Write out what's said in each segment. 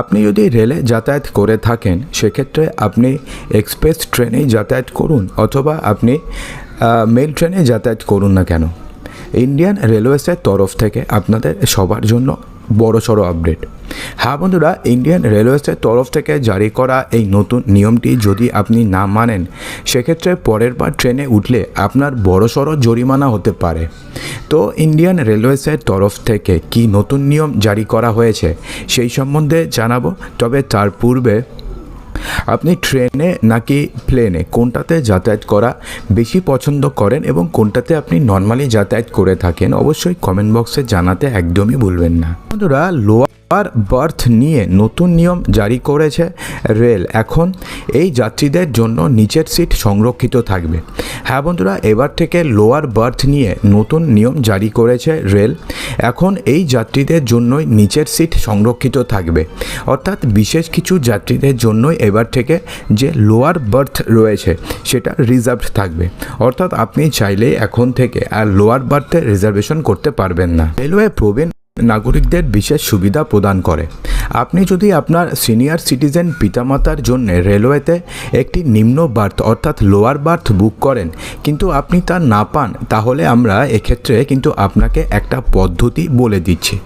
আপনি যদি রেলে যাতায়াত করে থাকেন, সেক্ষেত্রে আপনি এক্সপ্রেস ট্রেনে যাতায়াত করুন অথবা আপনি মেল ট্রেনে যাতায়াত করুন না কেন? ইন্ডিয়ান রেলওয়েসের তরফ থেকে আপনাদের সবার জন্য বড় সড়ো আপডেট। হ্যাঁ বন্ধুরা ইন্ডিয়ান রেলওয়েসের তরফ থেকে জারি করা এই নতুন নিয়মটি যদি আপনি না মানেন, সেক্ষেত্রে পরের বার ট্রেনে উঠলে আপনার বড় সড়ো জরিমানা হতে পারে। তো ইন্ডিয়ান রেলওয়েসের তরফ থেকে কি নতুন নিয়ম জারি করা হয়েছে, সেই সম্বন্ধে জানাব। তবে তার পূর্বে আপনি ট্রেনে নাকি প্লেনে কোনটাতে যাতায়াত করা বেশি পছন্দ করেন এবং কোনটাতে আপনি নর্মালি যাতায়াত করে থাকেন, অবশ্যই কমেন্ট বক্সে জানাতে একদমই ভুলবেন না। বন্ধুরা, লোয়ার বার্থ নিয়ে নতুন নিয়ম জারি করেছে রেল। এখন এই যাত্রীদের জন্য নিচের সিট সংরক্ষিত থাকবে। হ্যাঁ বন্ধুরা, এবার থেকে লোয়ার বার্থ নিয়ে নতুন নিয়ম জারি করেছে রেল। এখন এই যাত্রীদের জন্যই নিচের সিট সংরক্ষিত থাকবে। অর্থাৎ বিশেষ কিছু যাত্রীদের জন্যই এবার থেকে যে লোয়ার বার্থ রয়েছে, সেটা রিজার্ভ থাকবে। অর্থাৎ আপনি চাইলেই এখন থেকে আর লোয়ার বার্থে রিজার্ভেশন করতে পারবেন না। রেলওয়ে প্রবীণ নাগরিকদের বিশেষ সুবিধা প্রদান করে। আপনি যদি আপনার সিনিয়র সিটিজেন পিতামাতার জন্য রেলওয়েতে একটি নিম্ন বার্থ অর্থাৎ লোয়ার বার্থ বুক করেন, কিন্তু আপনি তা না পান, তাহলে আমরা এক্ষেত্রে কিন্তু আপনাকে একটা পদ্ধতি বলে দিচ্ছি।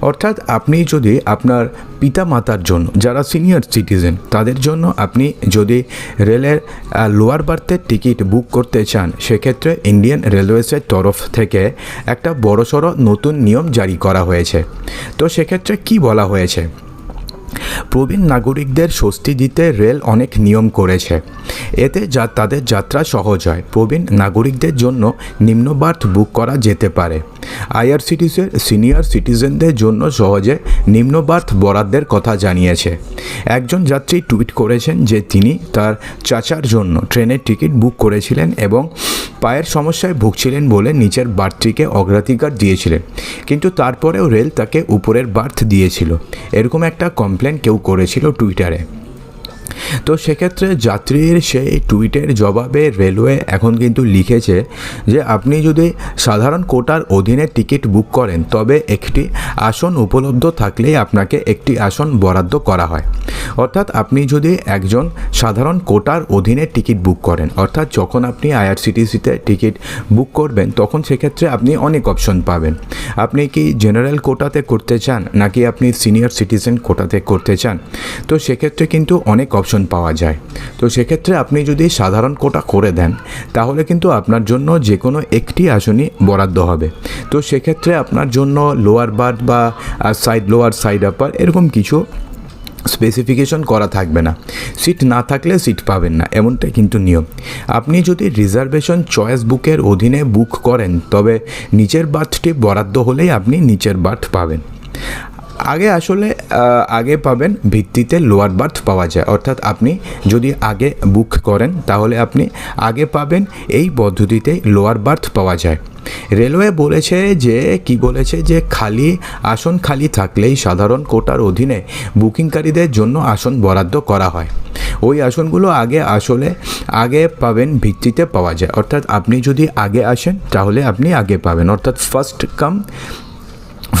অর্থাৎ আপনি যদি আপনার পিতামাতার জন্য, যারা সিনিয়র সিটিজেন তাদের জন্য আপনি যদি রেলের লোয়ার বার্থের টিকিট বুক করতে চান, সেক্ষেত্রে ইন্ডিয়ান রেলওয়েসের তরফ থেকে একটা বড়সড় নতুন নিয়ম জারি করা হয়েছে। তো সেক্ষেত্রে কি বলা হয়েছে? প্রবীণ নাগরিকদের স্বস্তি দিতে রেল অনেক নিয়ম করেছে। এতে যা তাদের যাত্রা সহজ হয়। প্রবীণ নাগরিকদের জন্য নিম্ন বার্থ বুক করা যেতে পারে। আইআরসিটিসির সিনিয়র সিটিজেনদের জন্য সহজে নিম্ন বার্থ বরাদ্দের কথা জানিয়েছে। একজন যাত্রী টুইট করেছেন যে তিনি তার চাচার জন্য ট্রেনের টিকিট বুক করেছিলেন এবং পায়ের সমস্যায় ভুগছিলেন বলে নিচের বার্থটিকে অগ্রাধিকার দিয়েছিলেন। কিন্তু তারপরেও রেল তাকে উপরের বার্থ দিয়েছিল। এরকম একটা কমপ্লেন কেউ করেছিল টুইটারে তো সেক্ষেত্রে যাত্রীর সেই টুইটের জবাবে রেলওয়ে এখন কিন্তু লিখেছে যে, আপনি যদি সাধারণ কোটার অধীনে টিকিট বুক করেন, তবে একটি আসন উপলব্ধ থাকলেই আপনাকে একটি আসন বরাদ্দ করা হয়। অর্থাৎ আপনি যদি একজন সাধারণ কোটার অধীনে টিকিট বুক করেন, অর্থাৎ যখন আপনি আইআরসিটিসিতে টিকিট বুক করবেন, তখন সেক্ষেত্রে আপনি অনেক অপশন পাবেন। আপনি কি জেনারেল কোটাতে করতে চান, নাকি আপনি সিনিয়র সিটিজেন কোটাতে করতে চান? তো সেক্ষেত্রে কিন্তু অনেক অপশন পাওয়া যায়। তো সেক্ষেত্রে আপনি যদি সাধারণ কোটা করে দেন, তাহলে কিন্তু আপনার জন্য যে কোনো একটি আসনই বরাদ্দ হবে। তো সেক্ষেত্রে আপনার জন্য লোয়ার বার্থ বা সাইড লোয়ার সাইড আপার এরকম কিছু স্পেসিফিকেশন করা থাকবে না। সিট না থাকলে সিট পাবেন না, এমনটাই কিন্তু নিয়ম। আপনি যদি রিজার্ভেশন চয়েস বুকের অধীনে বুক করেন, তবে নিচের বার্থটি বরাদ্দ হলেই আপনি নিচের বার্থ পাবেন। আগে আসলে আগে পাবেন ভিত্তিতে লোয়ার বার্থ পাওয়া যায়। অর্থাৎ আপনি যদি আগে বুক করেন, তাহলে আপনি আগে পাবেন এই পদ্ধতিতে লোয়ার বার্থ পাওয়া যায়। রেলওয়ে বলেছে যে, কি বলেছে যে, খালি, আসন খালি থাকলেই সাধারণ কোটার অধীনে বুকিংকারীদের জন্য আসন বরাদ্দ করা হয়। ওই আসনগুলো আগে আসলে, আগে পাবেন ভিত্তিতে পাওয়া যায়। অর্থাৎ আপনি যদি আগে আসেন, তাহলে আপনি আগে পাবেন। অর্থাৎ ফার্স্ট কাম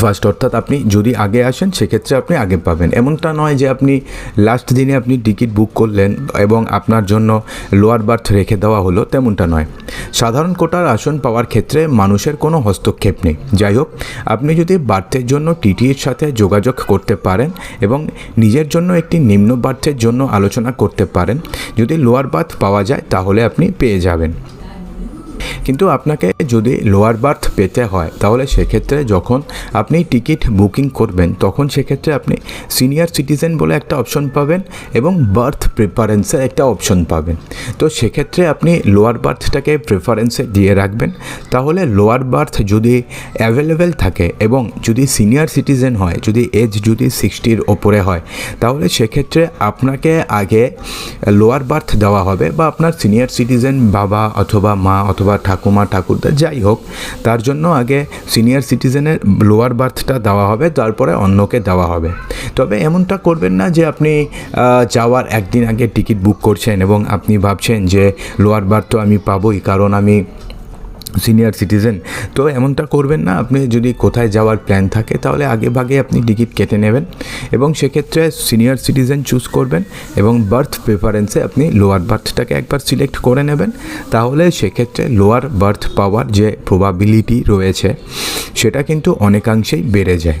ফার্স্ট অর্থাৎ আপনি যদি আগে আসেন, সেক্ষেত্রে আপনি আগে পাবেন। এমনটা নয় যে আপনি লাস্ট দিনে আপনি টিকিট বুক করলেন এবং আপনার জন্য লোয়ার বার্থ রেখে দেওয়া হলো, তেমনটা নয়। সাধারণ কোটার আসন পাওয়ার ক্ষেত্রে মানুষের কোনো হস্তক্ষেপ নেই। যাই হোক, আপনি যদি বার্থের জন্য টিটির সাথে যোগাযোগ করতে পারেন এবং নিজের জন্য একটি নিম্ন বার্থের জন্য আলোচনা করতে পারেন, যদি লোয়ার বার্থ পাওয়া যায়, তাহলে আপনি পেয়ে যাবেন। কিন্তু আপনাকে যদি লোয়ার বার্থ পেতে হয়, তাহলে সেক্ষেত্রে যখন আপনি টিকিট বুকিং করবেন, তখন সেক্ষেত্রে আপনি সিনিয়র সিটিজেন বলে একটা অপশন পাবেন এবং বার্থ প্রেফারেন্সের একটা অপশন পাবেন। তো সেক্ষেত্রে আপনি লোয়ার বার্থটাকে প্রেফারেন্সে দিয়ে রাখবেন। তাহলে লোয়ার বার্থ যদি অ্যাভেলেবেল থাকে এবং যদি সিনিয়র সিটিজেন হয়, যদি এজ যদি সিক্সটির ওপরে হয়, তাহলে সেক্ষেত্রে আপনাকে আগে লোয়ার বার্থ দেওয়া হবে বা আপনার সিনিয়র সিটিজেন বাবা অথবা মা অথবা ঠাকুমা, ঠাকুরদা, যাই হোক, তার জন্য আগে সিনিয়র সিটিজেনের লোয়ার বার্থটা দেওয়া হবে, তারপরে অন্যকে দেওয়া হবে। তবে এমনটা করবেন না যে আপনি যাওয়ার একদিন আগে টিকিট বুক করছেন এবং আপনি ভাবছেন যে লোয়ার বার্থ তো আমি পাবোই, কারণ আমি সিনিয়র সিটিজেন তো এমনটা করবেন না। আপনি যদি কোথায় যাওয়ার প্ল্যান থাকে, তাহলে আগে ভাগে আপনি টিকিট কেটে নেবেন এবং সেক্ষেত্রে সিনিয়র সিটিজেন চুজ করবেন এবং বার্থ প্রেফারেন্সে আপনি লোয়ার বার্থটাকে একবার সিলেক্ট করে নেবেন। তাহলে সেক্ষেত্রে লোয়ার বার্থ পাওয়ার যে প্রবাবিলিটি রয়েছে, সেটা কিন্তু অনেকাংশেই বেড়ে যায়।